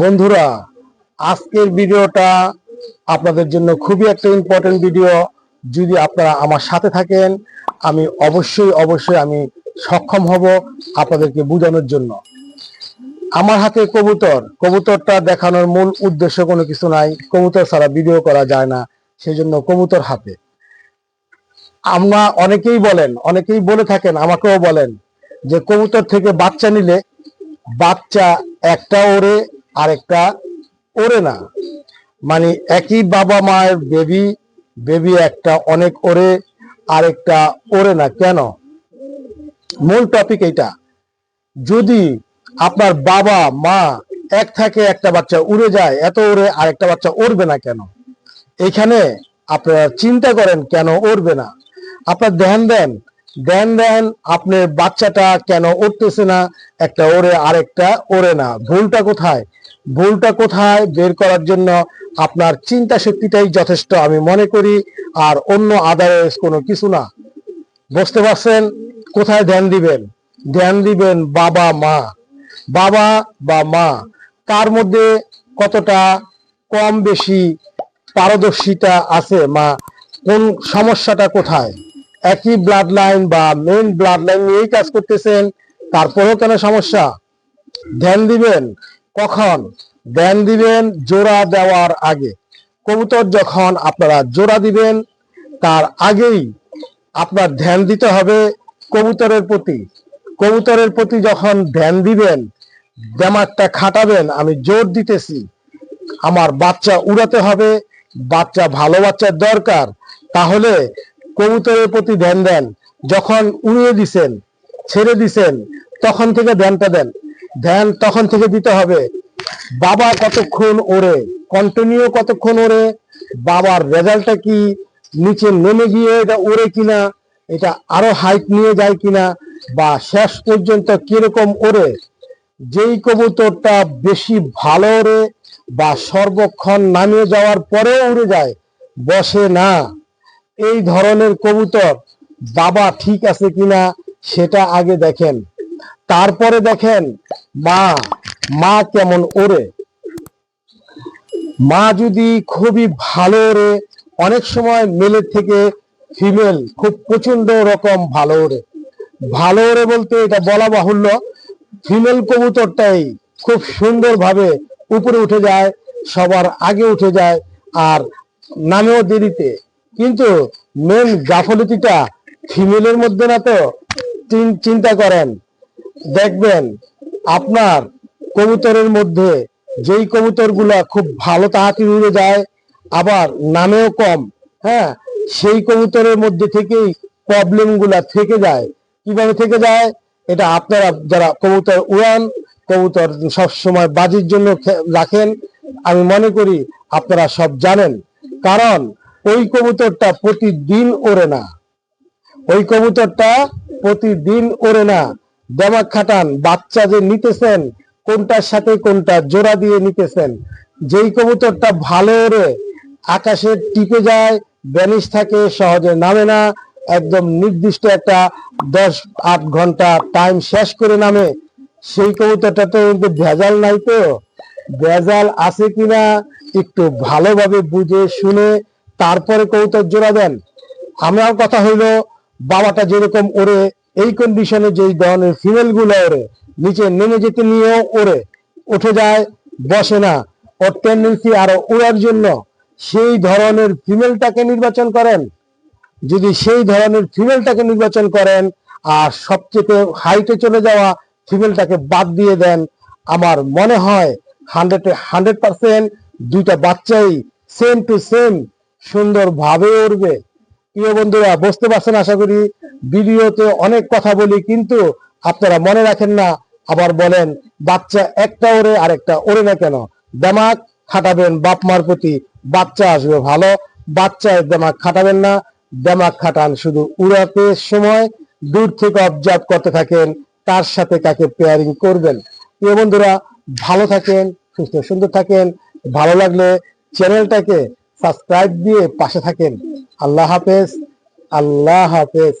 বন্ধুরা, আজকের ভিডিওটা আপনাদের জন্য খুবই একটা ইম্পর্টেন্ট ভিডিও যদি আপনারা আমার সাথে থাকেন, আমি অবশ্যই অবশ্যই আমি সক্ষম হব আপনাদেরকে বোঝানোর জন্য। আমার হাতে কবুতর। কবুতরটা দেখানোর মূল উদ্দেশ্য কোনো কিছু নাই। কবুতর ছাড়া ভিডিও করা যায় না সেই জন্য কবুতর হাতে। আমরা অনেকেই বলেন, অনেকেই বলে থাকেন, আমাকেও বলেন, যে কবুতর থেকে বাচ্চা নিলে বাচ্চা একটা ওড়ে আরেকটা ওড়ে না। মানে একই বাবা মায়ের বেবি বেবি একটা অনেক ওড়ে আরেকটা ওড়ে না। কেন? মূল টপিক এইটা। যদি আপনার বাবা, মা এক থাকে, একটা বাচ্চা উড়ে যায়, এত উড়ে আরেকটা বাচ্চা উড়বে না কেন? এখানে আপনারা চিন্তা করেন কেন উড়বে না। আপনার ধ্যান দেন ধ্যান দেন আপনার বাচ্চাটা কেন উঠতেছে না? একটা ওড়ে আরেকটা ওড়ে না। ভুলটা কোথায়? ভুলটা কোথায়? বের করার জন্য আপনার চিন্তা শক্তিটাই যথেষ্ট, আমি মনে করি, আর অন্য আদারস কোনো কিছু না। বুঝতে পারছেন? কোথায় ধ্যান দিবেন? ধ্যান দিবেন বাবা, মা। বাবা বা মা তার মধ্যে কতটা কম বেশি পারদর্শিতা আছে? মা, কোন সমস্যাটা কোথায়? একই ব্লাড লাইন বা মেন ব্লাড লাইন নিয়েই কাজ করতেছেন, তারপরেও কেন সমস্যা? ধ্যান দিবেন, কখন? ধ্যান দিবেন জোড়া দেওয়ার আগে। কবুতর যখন আপনারা জোড়া দিবেন, তার আগেই আপনার ধ্যান দিতে হবে কবুতরের প্রতি। কবুতরের প্রতি যখন ধ্যান দিবেন দেমাগটা খাটাবেন, আমি জোর দিতেছি, আমার বাচ্চা উড়াতে হবে, বাচ্চা ভালো বাচ্চার দরকার, তাহলে কবুতরের প্রতি ধ্যান দেন। যখন উড়িয়ে দিছেন, ছেড়ে দিছেন, তখন থেকে ধ্যানটা দেন। ধ্যান তখন থেকে দিতে হবে। বাবা কতক্ষণ ওড়ে? কন্টিনিউ কতক্ষণ ওড়ে? বাবার রেজাল্টটা কি? নিচে নেমে গিয়ে এটা ওড়ে কিনা? এটা আরও হাইট নিয়ে যায় কিনা? বা শেষ পর্যন্ত কীরকম ওড়ে? যেই কবুতরটা বেশি ভালো ওড়ে বা সর্বক্ষণ নামিয়ে যাওয়ার পরেও উড়ে যায়, বসে না। এই ধরনের কবুতর বাবা ঠিক আছে কিনা সেটা আগে দেখেন। তারপরে দেখেন, মা মা কেমন ওরে মা যদি খুবই ভালো ওরে অনেক সময় মেলের থেকে ফিমেল খুব প্রচণ্ড রকম ভালো ওরে ভালো ওরে বলতে এটা বলা বাহুল্য ফিমেল কবুতরটাই খুব সুন্দরভাবে উপরে উঠে যায়, সবার আগে উঠে যায়, আর নামেও দেরিতে। কিন্তু মেন গাফলতিটা ফিমেলের মধ্যে না তো? চিন- চিন্তা করেন। দেখবেন, আপনার কবুতরের মধ্যে যেই কবুতরগুলা খুব ভালো তাড়াতাড়ি উড়ে যায়, আবার নামেও কম হ্যাঁ? সেই কবুতরের মধ্যে থেকেই প্রবলেমগুলা থেকে যায়। কীভাবে থেকে যায়? এটা আপনারা যারা কবুতর উড়ান, কবুতর সবসময় বাজির জন্য রাখেন। আমি মনে করি আপনারা সব জানেন। কারণ ওই কবুতরটা প্রতিদিন ওড়ে না। ওই কবুতরটা প্রতিদিন ওড়ে না। দেমাগ খাটান, বাচ্চা যে নিতেছেন, কোনটার সাথে কোনটা জোড়া দিয়ে নিতেছেন, যেই কবুতরটা ভালো ওড়ে, আকাশে টিপে যায়, ব্যানিশ থাকে, সহজে নামে না, একদম নির্দিষ্ট একটা দশ আট ঘণ্টা টাইম শেষ করে নামে। সেই কবুতরটা তো কিন্তু ভেজাল নাই তো। ভেজাল আছে কিনা একটু ভালোভাবে বুঝে শুনে তারপরে কবুতর জোড়া দেন। আমার কথা হইল, বাবাটা যেরকম ওরে, এই কন্ডিশনে যেই ধরনের ফিমেলগুলো ওরে, নিচে নেমে যেতে নিয়েও ওরে উঠে যায়, বসে না। ওর টেন্ডেন্সি আরও ওড়ার জন্য সেই ধরনের ফিমেলটাকে নির্বাচন করেন। যদি সেই ধরনের ফিমেলটাকে নির্বাচন করেন, আর সবচেয়ে হাইটে চলে যাওয়া ফিমেলটাকে বাদ দিয়ে দেন, আমার মনে হয় হান্ড্রেড হান্ড্রেড পার্সেন্ট দুইটা বাচ্চাই সেম টু সেম সুন্দর ভাবে উঠবে প্রিয় বন্ধুরা, বুঝতে পারছেন আশা করি ভিডিওতে অনেক কথা বলি, কিন্তু আপনারা মনে রাখেন না, আবার বলেন, বাচ্চা একটা ওরে আরেকটা ওরে না কেন? দেমাগ খাটাবেন বাপ মার প্রতি, বাচ্চা আসবে ভালো বাচ্চায় দেমাগ খাটাবেন না দেমাগ খাটান শুধু উড়াতে সময়, দূর থেকে অবজার্ভ করতে থাকেন, তার সাথে কাকে পেয়ারিং করবেন? প্রিয় বন্ধুরা, ভালো থাকেন, সুস্থ সুন্দর থাকেন, ভালো লাগলে চ্যানেলটাকে সাবস্ক্রাইব দিয়ে পাশে থাকেন। আল্লাহ হাফেজ। আল্লাহ হাফেজ।